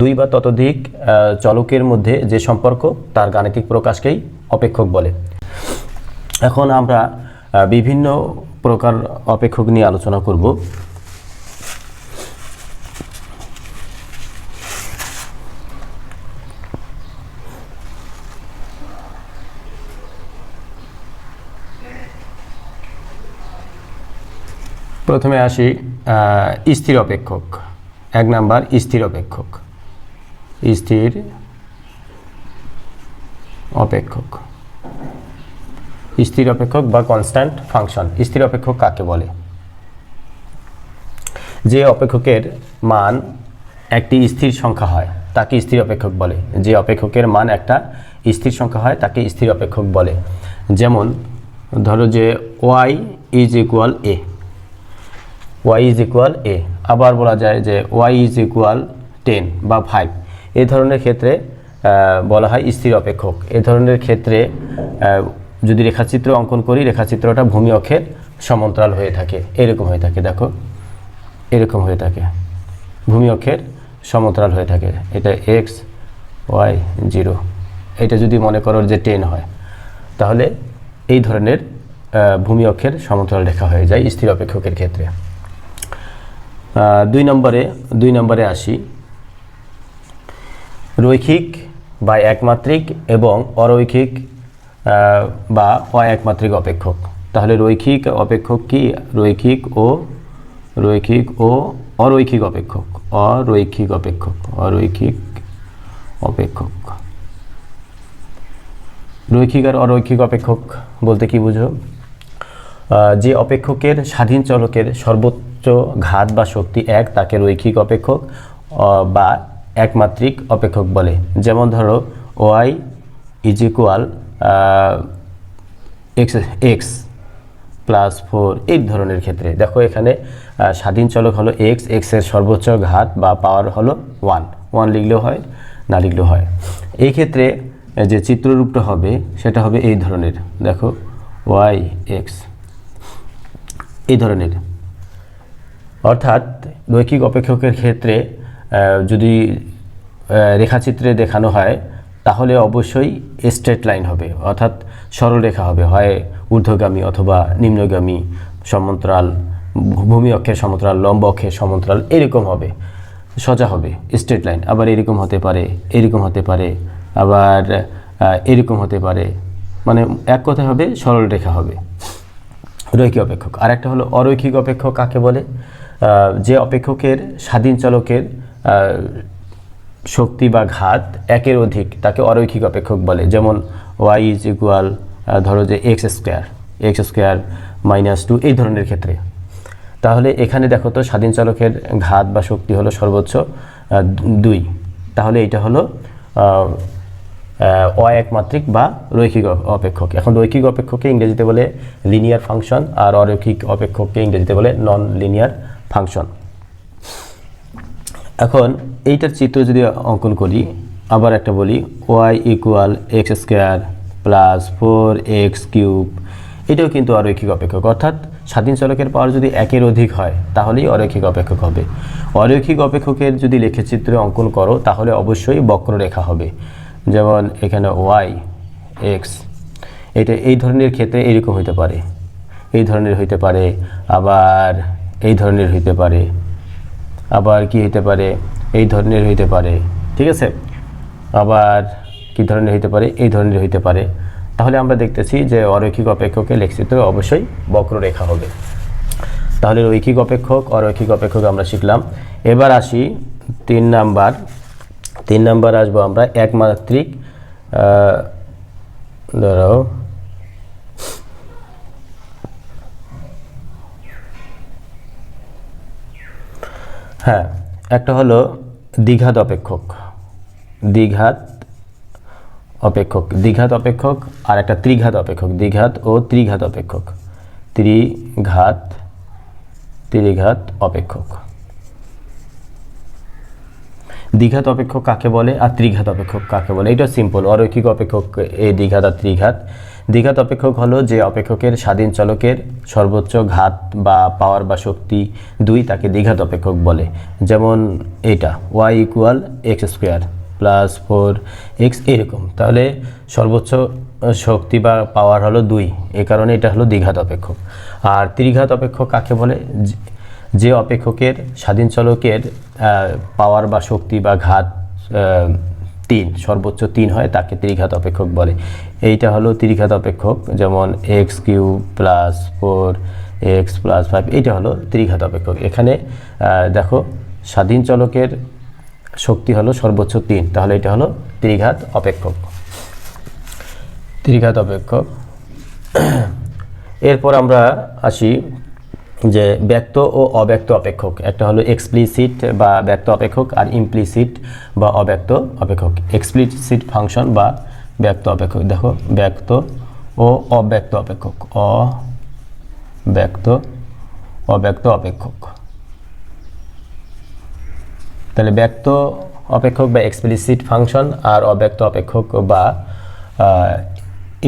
দুই বা ততোধিক চলকের মধ্যে যে সম্পর্ক, তার গাণিতিক প্রকাশকেই অপেক্ষক বলে। এখন আমরা বিভিন্ন প্রকার অপেক্ষক নিয়ে আলোচনা করব। প্রথমে আসি স্থির অপেক্ষক। এক নাম্বার, স্থির অপেক্ষক। স্থির, অপেক্ষক। স্থির, অপেক্ষক বা কনস্ট্যান্ট ফাংশন স্থির, অপেক্ষক কাকে বলে? যে অপেক্ষকের মান একটি স্থির সংখ্যা হয়, তাকে স্থির অপেক্ষক বলে। যে অপেক্ষকের মান একটা স্থির সংখ্যা হয়, তাকে স্থির অপেক্ষক বলে। যেমন, ধরো যে Y is equal A Y is equal A আবার বলা যায় যে ওয়াই ইজ ইকুয়াল টেন বা ফাইভ এই ধরনের ক্ষেত্রে বলা হয় স্থির অপেক্ষক। এ ধরনের ক্ষেত্রে যদি রেখাচিত্র অঙ্কন করি, রেখাচিত্রটা ভূমি অক্ষের সমান্তরাল হয়ে থাকে। এরকম হয়ে থাকে, দেখো। এরকম হয়ে থাকে। ভূমি অক্ষের সমান্তরাল হয়ে থাকে। এটা এক্স ওয়াই জিরো এটা যদি মনে করো যে টেন হয়, তাহলে এই ধরনের ভূমি অক্ষের সমান্তরাল রেখা হয়ে যায় স্থির অপেক্ষকের ক্ষেত্রে। দুই নম্বরে দুই নম্বরে আসি। রৈখিক বা একমাত্রিক এবং অরৈখিক বা অএকমাত্রিক অপেক্ষক। তাহলে রৈখিক অপেক্ষক কি? রৈখিক ও রৈখিক ও অরৈখিক অপেক্ষক। অরৈখিক অপেক্ষক অরৈখিক অপেক্ষক। রৈখিক আর অরৈখিক অপেক্ষক বলতে কি বুঝো? যে অপেক্ষকের স্বাধীন চলকের সর্বোচ্চ ঘাত বা শক্তি এক, তাকে রৈখিক অপেক্ষক বা একমাত্রিক অপেক্ষক বলে। যেমন ধরো Y is equal X X plus four এই ধরনের ক্ষেত্রে। দেখো এখানে স্বাধীন চলক হলো এক্স এক্সের সর্বোচ্চ ঘাত বা পাওয়ার হলো ওয়ান ওয়ান লিখলেও হয়, না লিখলেও হয়। এই ক্ষেত্রে যে চিত্ররূপটা হবে, সেটা হবে এই ধরনের। দেখো ওয়াই এক্স এই ধরনের। অর্থাৎ রৈখিক অপেক্ষকের ক্ষেত্রে যদি রেখাচিত্রে দেখানো হয়, তাহলে অবশ্যই স্ট্রেট লাইন হবে, অর্থাৎ সরলরেখা হবে, হয় ঊর্ধ্বগামী অথবা নিম্নগামী সমান্তরাল, ভূমি অক্ষের সমান্তরাল, লম্ব অক্ষের সমান্তরাল, এরকম হবে, সোজা হবে স্ট্রেট লাইন আবার এরকম হতে পারে, এরকম হতে পারে, আবার এরকম হতে পারে মানে এক কথায় হবে সরল রেখা হবে। রৈখিক অপেক্ষক, আরেকটা হলো অরৈখিক অপেক্ষক কাকে বলে? যে অপেক্ষকের, স্বাধীন চলকের শক্তি বা ঘাত একের অধিক তাকে অরৈখিক অপেক্ষক বলে। যেমন ওয়াই ইজ ইকুয়াল ধরো যে X square X square minus two এই ধরনের ক্ষেত্রে। তাহলে এখানে দেখো তো স্বাধীন চলকের ঘাত বা শক্তি হলো সর্বোচ্চ দুই। তাহলে এটা হলো অএকমাত্রিক বা রৈখিক অপেক্ষক। এখন রৈখিক অপেক্ষককে ইংরেজিতে বলে লিনিয়ার ফাংশন আর অরৈখিক অপেক্ষককে ইংরেজিতে বলে নন লিনিয়ার ফাংশন এখন এইটার চিত্র যদি অঙ্কন করি, আবার একটা বলি Y equal X square plus four X cube এটাও কিন্তু অরৈখিক অপেক্ষক। অর্থাৎ স্বাধীন চলকের পাওয়ার যদি একের অধিক হয়, তাহলেই অরৈখিক অপেক্ষক হবে। অরৈখিক অপেক্ষকের যদি লেখচিত্র অঙ্কন করো, তাহলে অবশ্যই বক্ররেখা হবে। যেমন এখানে ওয়াই এক্স এটা এই ধরনের ক্ষেত্রে এরকম হতে পারে। এই ধরনের হইতে পারে, আবার এই ধরনের হইতে পারে। আবার কি হইতে পারে? এই ধরনের হইতে পারে। ঠিক আছে? আবার কি ধরনের হইতে পারে? এই ধরনের হইতে পারে। তাহলে আমরা দেখতেছি যে অরৈখিক অপেক্ষকে লেখচিত্র অবশ্যই বক্ররেখা হবে। তাহলে রৈখিক অপেক্ষক, অরৈখিক অপেক্ষক আমরা শিখলাম। এবার আসি তিন নাম্বার। তিন নাম্বার আসব আমরা একমাত্রিক ধরো হ্যাঁ একটা হলো দ্বিঘাত অপেক্ষক দ্বিঘাত অপেক্ষক দ্বিঘাত অপেক্ষক আর একটা ত্রিঘাত অপেক্ষক, দ্বিঘাত ও ত্রিঘাত অপেক্ষক। ত্রিঘাত ত্রিঘাত অপেক্ষক। দ্বিঘাত অপেক্ষক কাকে বলে আর ত্রিঘাত অপেক্ষক কাকে বলে? এটা সিম্পল অরৈখিক অপেক্ষক, এ দ্বিঘাত আর ত্রিঘাত। দ্বিঘাত অপেক্ষক হলো যে অপেক্ষকের স্বাধীন চলকের সর্বোচ্চ ঘাত বা পাওয়ার বা শক্তি দুই তাকে দ্বিঘাত অপেক্ষক বলে। যেমন এটা Y equal X square plus four X এরকম। তাহলে সর্বোচ্চ শক্তি বা পাওয়ার হলো দুই। এ কারণে এটা হলো দ্বিঘাত অপেক্ষক। আর ত্রিঘাত অপেক্ষক কাকে বলে? যে- অপেক্ষকের স্বাধীন চলকের পাওয়ার বা শক্তি বা ঘাত তিন, সর্বোচ্চ তিন হয়, তাকে ত্রিঘাত অপেক্ষক বলে। এইটা হলো ত্রিঘাত অপেক্ষক, যেমন X cube plus four X plus five, এইটা হলো ত্রিঘাত অপেক্ষক। এখানে দেখো, স্বাধীন চলকের শক্তি হলো সর্বোচ্চ তিন, তাহলে এটা হলো ত্রিঘাত অপেক্ষক। ত্রিঘাত অপেক্ষক। এরপর আমরা আসি যে ব্যক্ত ও অব্যক্ত অপেক্ষক। একটা হলো এক্সপ্লিসিট বা ব্যক্ত অপেক্ষক আর ইমপ্লিসিট বা অব্যক্ত অপেক্ষক। এক্সপ্লিসিট ফাংশন বা ব্যক্ত অপেক্ষক। দেখো, ব্যক্ত ও অব্যক্ত অপেক্ষক। অ অব্যক্ত অব্যক্ত অপেক্ষক। তাহলে ব্যক্ত অপেক্ষক বা এক্সপ্লিসিট ফাংশন আর অব্যক্ত অপেক্ষক বা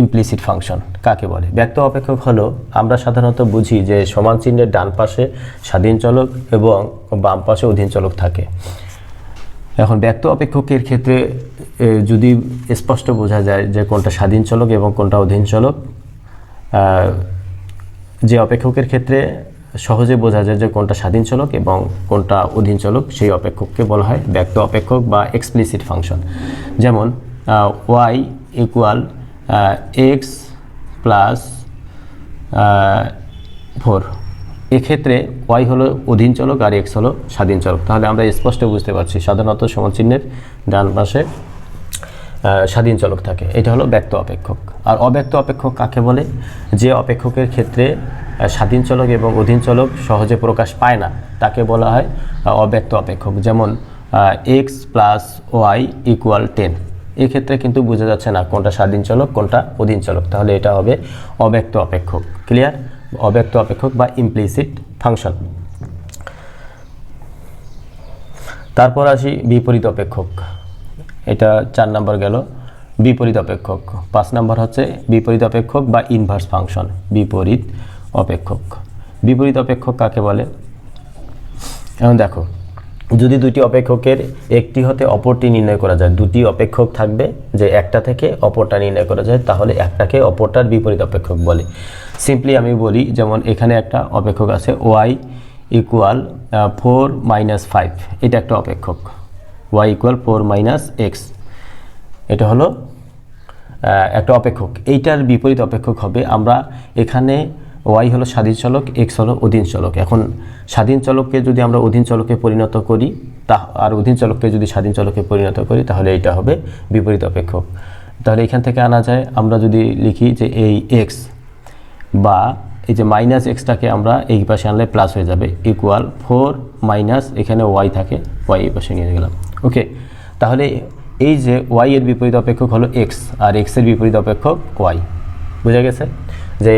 ইমপ্লিসিট ফাংশন কাকে বলে? ব্যক্ত অপেক্ষক হলো, আমরা সাধারণত বুঝি যে সমান চিহ্নের ডান পাশে স্বাধীন চলক এবং বাম পাশে অধীন চলক থাকে। এখন ব্যক্ত অপেক্ষকের ক্ষেত্রে যদি স্পষ্ট বোঝা যায় যে কোনটা স্বাধীন চলক এবং কোনটা অধীন চলক যে অপেক্ষকের ক্ষেত্রে সহজে বোঝা যায় যে কোনটা স্বাধীন চলক এবং কোনটা অধীন চলক, সেই অপেক্ষককে বলা হয় ব্যক্ত অপেক্ষক বা এক্সপ্লিসিট ফাংশন যেমন Y equal X plus four এক্ষেত্রে ওয়াই হলো অধীন চলক আর এক্স হলো স্বাধীন চলক। তাহলে আমরা স্পষ্ট বুঝতে পারছি সাধারণত সমাচিহ্নের ডান পাশে স্বাধীন চলক থাকে। এটা হলো ব্যক্ত অপেক্ষক। আর অব্যক্ত অপেক্ষক কাকে বলে? যে অপেক্ষকের ক্ষেত্রে স্বাধীন চলক এবং অধীন চলক সহজে প্রকাশ পায় না, তাকে বলা হয় অব্যক্ত অপেক্ষক। যেমন X plus Y equal ten এক্ষেত্রে কিন্তু বোঝা যাচ্ছে না কোনটা স্বাধীন চলক, কোনটা অধীন চলক। তাহলে এটা হবে অব্যক্ত অপেক্ষক। ক্লিয়ার অব্যক্ত অপেক্ষক বা ইমপ্লিসিট ফাংশন তারপর আসি বিপরীত অপেক্ষক। এটা চার নম্বর গেল। বিপরীত অপেক্ষক। পাঁচ নম্বর হচ্ছে বিপরীত অপেক্ষক বা ইনভার্স ফাংশন বিপরীত অপেক্ষক। বিপরীত অপেক্ষক কাকে বলে? এখন দেখো যদি দুটি অপেক্ষকের একটি হতে অপরটি নির্ণয় করা যায়, দুটি অপেক্ষক থাকবে যে একটা থেকে অপরটা নির্ণয় করা যায়, তাহলে একটাকে অপরটার বিপরীত অপেক্ষক বলে। সিম্পলি আমি বলি, যেমন এখানে একটা অপেক্ষক আছে Y equal four minus five এটা একটা অপেক্ষক। Y equal four minus X এটা হলো একটা অপেক্ষক। এইটার বিপরীত অপেক্ষক হবে, আমরা এখানে ওয়াই হলো স্বাধীন চলক, এক্স হলো অধীন চলক। এখন স্বাধীন চলককে যদি আমরা অধীন চলকে পরিণত করি তা আর অধীন চলককে যদি স্বাধীন চলকে পরিণত করি, তাহলে এইটা হবে বিপরীত অপেক্ষক। তাহলে এখান থেকে আনা যায়, আমরা যদি লিখি যে এই এক্স বা এই যে মাইনাস এক্সটাকে আমরা এই পাশে আনলে প্লাস হয়ে যাবে, ইকুয়াল ফোর মাইনাস, এখানে ওয়াই থাকে, ওয়াই এই পাশে নিয়ে গেলাম। ওকে, তাহলে এই যে ওয়াই এর বিপরীত অপেক্ষক হলো এক্স, আর এক্সের বিপরীত অপেক্ষক ওয়াই। বুঝা গেছে? যে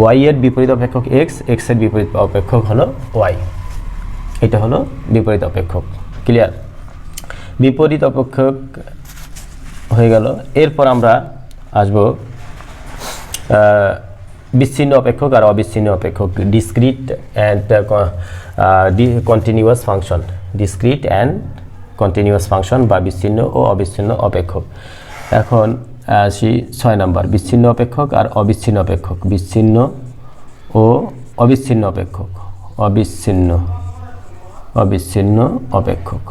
ওয়াই এর বিপরীত অপেক্ষক এক্স এক্সের বিপরীত অপেক্ষক হলো ওয়াই এটা হলো বিপরীত অপেক্ষক। ক্লিয়ার বিপরীত অপেক্ষক হয়ে গেল। এরপর আমরা আসব বিচ্ছিন্ন অপেক্ষক আর অবিচ্ছিন্ন অপেক্ষক। Discrete and continuous function discrete and continuous function বা বিচ্ছিন্ন ও অবিচ্ছিন্ন অপেক্ষক। এখন আসি ছয় নম্বর, বিচ্ছিন্ন অপেক্ষক আর অবিচ্ছিন্ন অপেক্ষক। বিচ্ছিন্ন ও অবিচ্ছিন্ন অপেক্ষক। অবিচ্ছিন্ন অবিচ্ছিন্ন অপেক্ষক।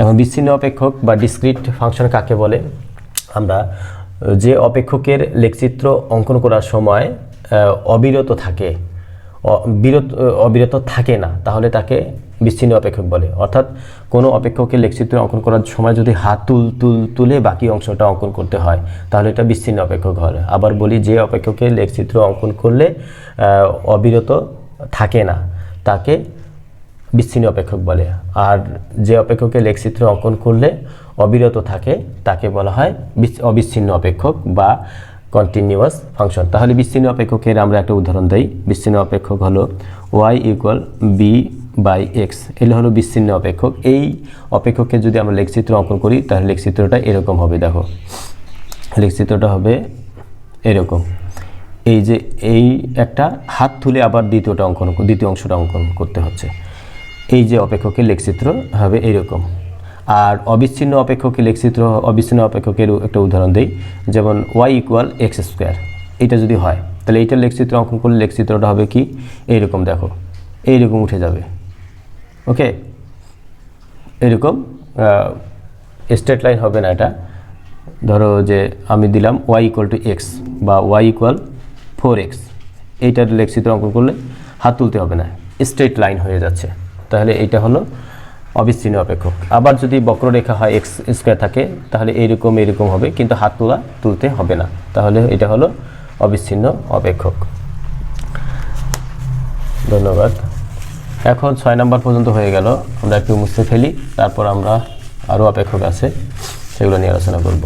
এখন বিচ্ছিন্ন অপেক্ষক বা ডিসক্রিট ফাংশন কাকে বলে? আমরা, যে অপেক্ষকের লেখচিত্র অঙ্কন করার সময় অবিরত থাকে বিরত, অবিরত থাকে না, তাহলে তাকে বিচ্ছিন্ন অপেক্ষক বলে। অর্থাৎ কোনো অপেক্ষকের লেখচিত্র অঙ্কন করার সময় যদি হাত তুল তুল, তুলে বাকি অংশটা অঙ্কন করতে হয়, তাহলে এটা বিচ্ছিন্ন অপেক্ষক হয় আবার বলি, যে অপেক্ষকের লেখচিত্র অঙ্কন করলে অবিরত থাকে না, তাকে বিচ্ছিন্ন অপেক্ষক বলে। আর যে অপেক্ষকে লেখচিত্র অঙ্কন করলে অবিরত থাকে, তাকে বলা হয় বিচ্ছ- অবিচ্ছিন্ন অপেক্ষক বা কন্টিনিউয়াস ফাংশন তাহলে বিচ্ছিন্ন অপেক্ষকের আমরা একটা উদাহরণ দিই। বিচ্ছিন্ন অপেক্ষক হলো Y equal B by X এগুলো হলো বিচ্ছিন্ন অপেক্ষক। এই অপেক্ষককে যদি আমরা লেখচিত্র অঙ্কন করি, তাহলে লেখচিত্রটা এরকম হবে, দেখো। লেখচিত্রটা হবে এরকম। এই যে এই একটা হাত তুলে আবার দ্বিতীয়টা অঙ্কন দ্বিতীয় অংশটা অঙ্কন করতে হচ্ছে। এই যে অপেক্ষকের লেখচিত্র হবে এরকম। আর অবিচ্ছিন্ন অপেক্ষকের লেখচিত্র, অবিচ্ছিন্ন অপেক্ষকের একটা উদাহরণ দিই। যেমন ওয়াই ইকুয়াল এক্স স্কোয়ার এটা যদি হয়, তাহলে এইটার লেখচিত্র অঙ্কন করলে লেখচিত্রটা হবে কি? এইরকম, দেখো। এইরকম উঠে যাবে। ওকে? এরকম স্ট্রেট লাইন হবে না এটা। ধরো যে আমি দিলাম ওয়াই ইকুয়াল টু এক্স বা ওয়াই ইকুয়াল ফোর এক্স এইটার লেখচিত্র অঙ্কন করলে হাত তুলতে হবে না স্ট্রেট লাইন হয়ে যাচ্ছে। তাহলে এইটা হলো অবিচ্ছিন্ন অপেক্ষক। আবার যদি বক্ররেখা হয় এক্স স্কোয়ার থাকে, তাহলে এইরকম এরকম হবে, কিন্তু হাত তোলা, তুলতে হবে না। তাহলে এটা হলো অবিচ্ছিন্ন অপেক্ষক। ধন্যবাদ। এখন ছয় নাম্বার পর্যন্ত হয়ে গেল। আমরা একটু মুছে ফেলি, তারপর আমরা আরও অপেক্ষক আছে, সেগুলো নিয়ে আলোচনা করব।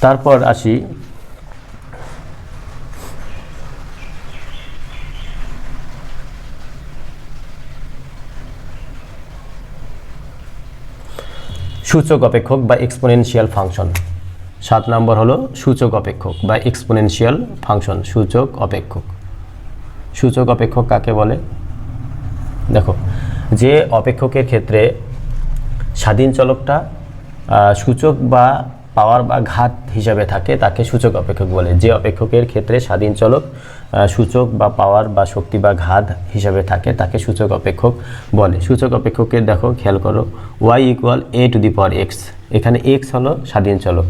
তারপর আসি। সূচক অপেক্ষক বা এক্সপোনেনশিয়াল ফাংশন সাত নম্বর হলো সূচক অপেক্ষক বা এক্সপোনেনশিয়াল ফাংশন সূচক অপেক্ষক। সূচক অপেক্ষক কাকে বলে? দেখো, যে অপেক্ষকের ক্ষেত্রে স্বাধীন চলকটা সূচক বা পাওয়ার বা ঘাত হিসাবে থাকে, তাকে সূচক অপেক্ষক বলে। যে অপেক্ষকের ক্ষেত্রে স্বাধীন চলক সূচক বা পাওয়ার বা শক্তি বা ঘাত হিসাবে থাকে, তাকে সূচক অপেক্ষক বলে। সূচক অপেক্ষকের দেখো, খেয়াল করো Y equal A to the power X এখানে এক্স হলো স্বাধীন চলক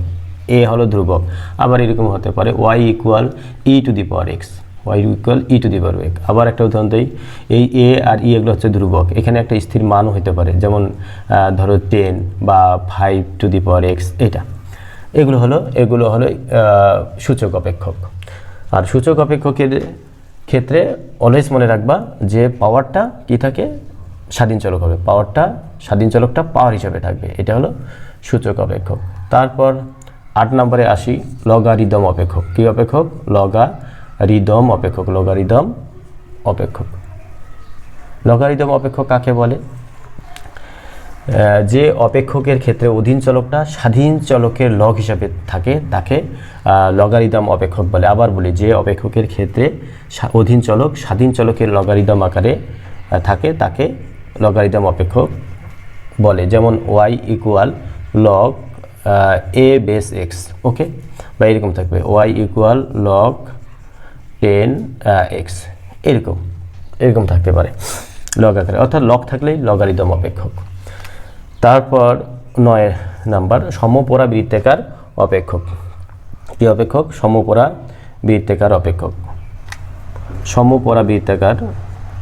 এ হলো ধ্রুবক। আবার এরকম হতে পারে Y equal E to the power X Y equal E to the power X আবার একটা উদাহরণ দিই, এই এ আর ই এগুলো হচ্ছে ধ্রুবক। এখানে একটা স্থির মানও হতে পারে, যেমন ধরো টেন বা five to the power X এটা। এগুলো হলো এগুলো হলো সূচক অপেক্ষক। আর সূচক অপেক্ষকের ক্ষেত্রে অলওয়েজ মনে রাখবা যে পাওয়ারটা কি থাকে? স্বাধীন চলক হবে। পাওয়ারটা স্বাধীন চলকটা পাওয়ার হিসাবে থাকবে। এটা হলো সূচক অপেক্ষক। তারপর আট নম্বরে আসি লগারিদম অপেক্ষক। কী অপেক্ষক? লগারিদম অপেক্ষক লগারিদম অপেক্ষক। লগারিদম, অপেক্ষক কাকে বলে? যে অপেক্ষকের ক্ষেত্রে অধীন চলকটা স্বাধীন চলকের লগ হিসাবে থাকে, তাকে লগারিদম অপেক্ষক বলে। আবার বলি, যে অপেক্ষকের ক্ষেত্রে অধীন চলক স্বাধীন চলকের লগারিদম আকারে থাকে, তাকে লগারিদম অপেক্ষক বলে। যেমন Y equal log A base X, okay? বা এরকম থাকবে। Y equal log ten X, এরকম এরকম থাকতে পারে লগ আকারে। অর্থাৎ লগ থাকলেই লগারিদম অপেক্ষক। তারপর নয় নাম্বার, সমপরা বৃত্তাকার অপেক্ষক। কি অপেক্ষক? সমপরা বৃত্তাকার অপেক্ষক। সমপরা বৃত্তাকার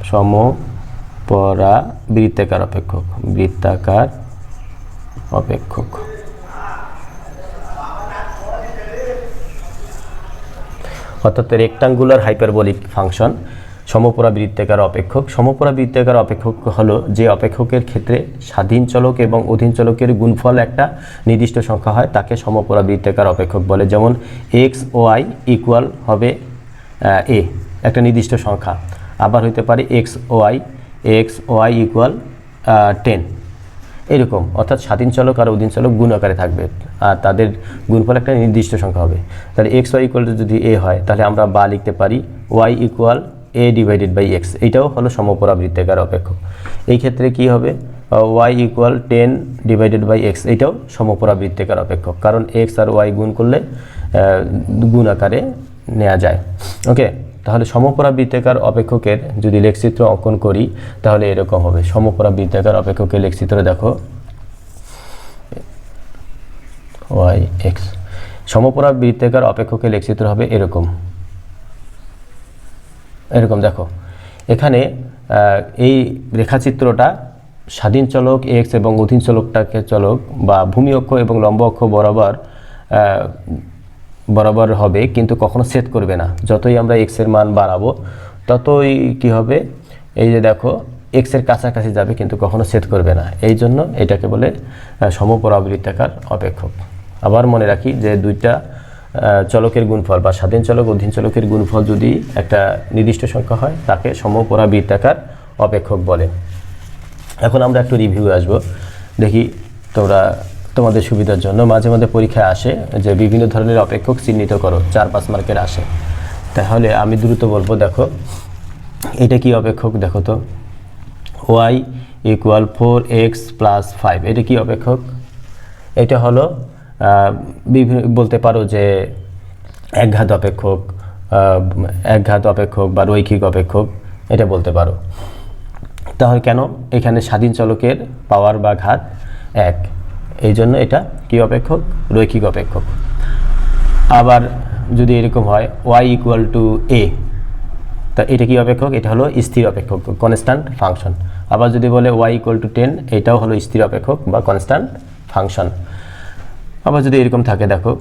সমপরা বৃত্তাকার অপেক্ষক। বৃত্তাকার অপেক্ষক। অর্থাৎ রেক্টাঙ্গুলার হাইপারবলিক ফাংশন সমপরা বৃত্তাকার অপেক্ষক। সমপরা বৃত্তাকার অপেক্ষক হলো যে অপেক্ষকের ক্ষেত্রে স্বাধীন চলক এবং অধীন চলকের গুণফল একটা নির্দিষ্ট সংখ্যা হয়, তাকে সমপরা বৃত্তাকার অপেক্ষক বলে। যেমন এক্স ও আই ইকুয়াল হবে এ একটা নির্দিষ্ট সংখ্যা। আবার হইতে পারে X O I X O I equal ten এরকম। অর্থাৎ স্বাধীন চলক আর অধীন চলক গুণ আকারে থাকবে আর তাদের গুণফল একটা নির্দিষ্ট সংখ্যা হবে। তাহলে এক্স ওয়াই ইকুয়াল যদি এ হয়, তাহলে আমরা বা লিখতে পারি Y equal A divided by X এইটাও হলো সমপরাবৃত্তাকার অপেক্ষক এই ক্ষেত্রে কি হবে? Y equal ten divided by X এইটাও সমপরাবৃত্তাকার অপেক্ষক কারণ এক্স আর ওয়াই গুণ করলে গুণ আকারে নেওয়া যায়। ওকে তাহলে সমপরা বৃত্তাকার অপেক্ষকের যদি লেখচিত্র অঙ্কন করি, তাহলে এরকম হবে। সমপরা বৃত্তাকার অপেক্ষকের লেখচিত্র দেখো। ওয়াই এক্স সমপরা বৃত্তাকার অপেক্ষকের লেখচিত্র হবে এরকম। এরকম দেখো। এখানে এই রেখাচিত্রটা স্বাধীন চলক এক্স এবং অধীন চলকটাকে চলক বা ভূমি অক্ষ এবং লম্ব অক্ষ বরাবর বরাবর হবে, কিন্তু কখনো সেট করবে না। যতই আমরা এক্সের মান বাড়াবো, ততই কি হবে? এই যে দেখো এক্সের কাছাকাছি যাবে, কিন্তু কখনো সেট করবে না। এই জন্য এটাকে বলে সমপরাবৃত্তাকার অপেক্ষক। আবার মনে রাখি যে দুইটা চলকের গুণফল বা স্বাধীন চলক, অধীন চলকের গুণফল যদি একটা নির্দিষ্ট সংখ্যা হয়, তাকে সমপরাবৃত্তাকার অপেক্ষক বলে। এখন আমরা একটু রিভিউ আসব। দেখি তোমরা তোমাদের সুবিধার জন্য মাঝে মাঝে পরীক্ষায় আসে যে বিভিন্ন ধরনের অপেক্ষক চিহ্নিত করো চার পাঁচ মার্কের আসে। তাহলে আমি দ্রুত বলব দেখো এটা কি অপেক্ষক? দেখো তো Y equal four X plus five এটা কি অপেক্ষক? এটা হলো আহ, বিভি- বলতে পারো যে একঘাত অপেক্ষক একঘাত অপেক্ষক বা রৈখিক অপেক্ষক এটা বলতে পারো। তাহলে কেন? এখানে স্বাধীন চলকের পাওয়ার বা ঘাত এক। এই জন্য এটা কি অপেক্ষক? রৈখিক অপেক্ষক। আবার যদি এরকম হয় ওয়াই ইকুয়াল টু এ তা এটা কি অপেক্ষক? এটা হলো স্থির অপেক্ষক কনস্ট্যান্ট ফাংশন আবার যদি বলে ওয়াই ইকুয়াল টু টেন এটাও হলো স্থির অপেক্ষক বা কনস্ট্যান্ট ফাংশন আবার যদি এরকম থাকে, দেখো,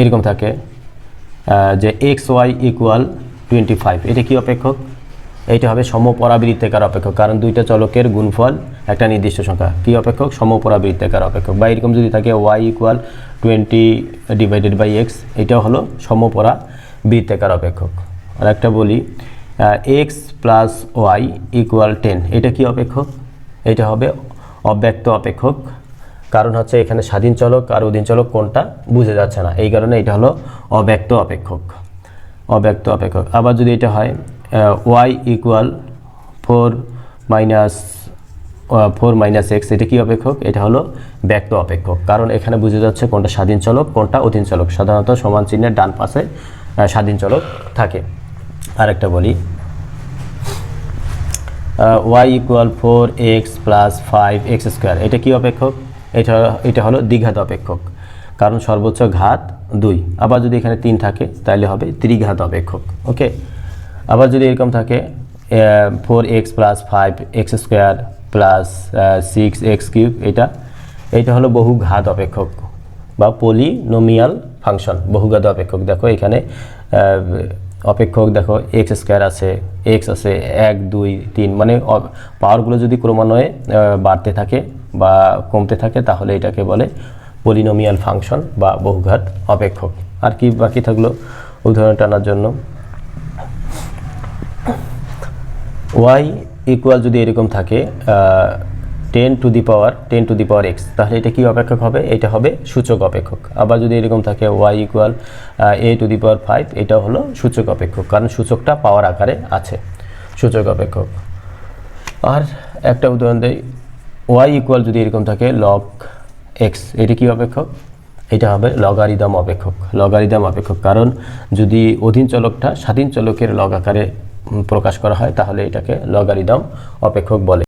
এরকম থাকে যে X Y equal twenty five এটা কি অপেক্ষক? এটা হবে সমপরাবৃত্তাকার অপেক্ষক, কারণ দুইটা চলকের গুণফল একটা নির্দিষ্ট সংখ্যা। কি অপেক্ষক? সমপরাবৃত্তাকার অপেক্ষক। বা এরকম যদি থাকে Y equal twenty divided by X এটাও হলো সমপরা বৃত্তাকার অপেক্ষক। আর একটা বলি X plus Y equal ten এটা কি অপেক্ষক? এটা হবে অব্যক্ত অপেক্ষক। কারণ হচ্ছে এখানে স্বাধীন চলক আর অধীন চলক কোনটা বুঝে যাচ্ছে না। এই কারণে এটা হলো অব্যক্ত অপেক্ষক। অব্যক্ত অপেক্ষক। আবার যদি এটা হয় y equal four minus four minus x এটা কি অপেক্ষক? এটা হলো ব্যক্ত অপেক্ষক। কারণ এখানে বুঝে যাচ্ছে কোনটা স্বাধীন চলক, কোনটা অধীন চলক। সাধারণত সমান চিহ্নের ডান পাশে স্বাধীন চলক থাকে। আরেকটা বলি। Y equal four x plus five x square এটা কি অপেক্ষক? এটা এটা হলো দ্বিঘাত অপেক্ষক। কারণ সর্বোচ্চ ঘাত দুই। আবার যদি এখানে তিন থাকে, তাহলে হবে ত্রিঘাত অপেক্ষক। ওকে আবার যদি এরকম থাকে four x plus five x square plus six x cube এটা এটা হলো বহু ঘাত অপেক্ষক বা পলিনোমিয়াল ফাংশন বহুঘাত অপেক্ষক। দেখো এখানে আহ, অপেক্ষক দেখো এক্স স্কোয়ার আছে এক্স আছে এক দুই তিন মানে পাওয়ারগুলো যদি ক্রমান্বয়ে আহ, বাড়তে থাকে বা কমতে থাকে তাহলে এটাকে বলে পলিনোমিয়াল ফাংশন বা বহুঘাত অপেক্ষক। আর কি বাকি থাকল উদাহরণ টানার জন্য? ওয়াই ইকুয়াল যদি এরকম থাকে ten to the power ten to the power x তাহলে এটা কি অপেক্ষক হবে? এটা হবে সূচক অপেক্ষক। আবার যদি এরকম থাকে y equal a to the power five এটা হলো সূচক অপেক্ষক, কারণ সূচকটা পাওয়ার আকারে আছে, সূচক অপেক্ষক। আর একটা উদাহরণ দেই ওয়াই ইকুয়াল যদি এরকম থাকে লগ এক্স এটা কি অপেক্ষক? এটা হবে লগারিদম অপেক্ষক লগারিদম অপেক্ষক, কারণ যদি অধীন চলকটা স্বাধীন চলকের লগ আকারে প্রকাশ করা হয় তাহলে এটাকে লগারিদম অপেক্ষক বলে।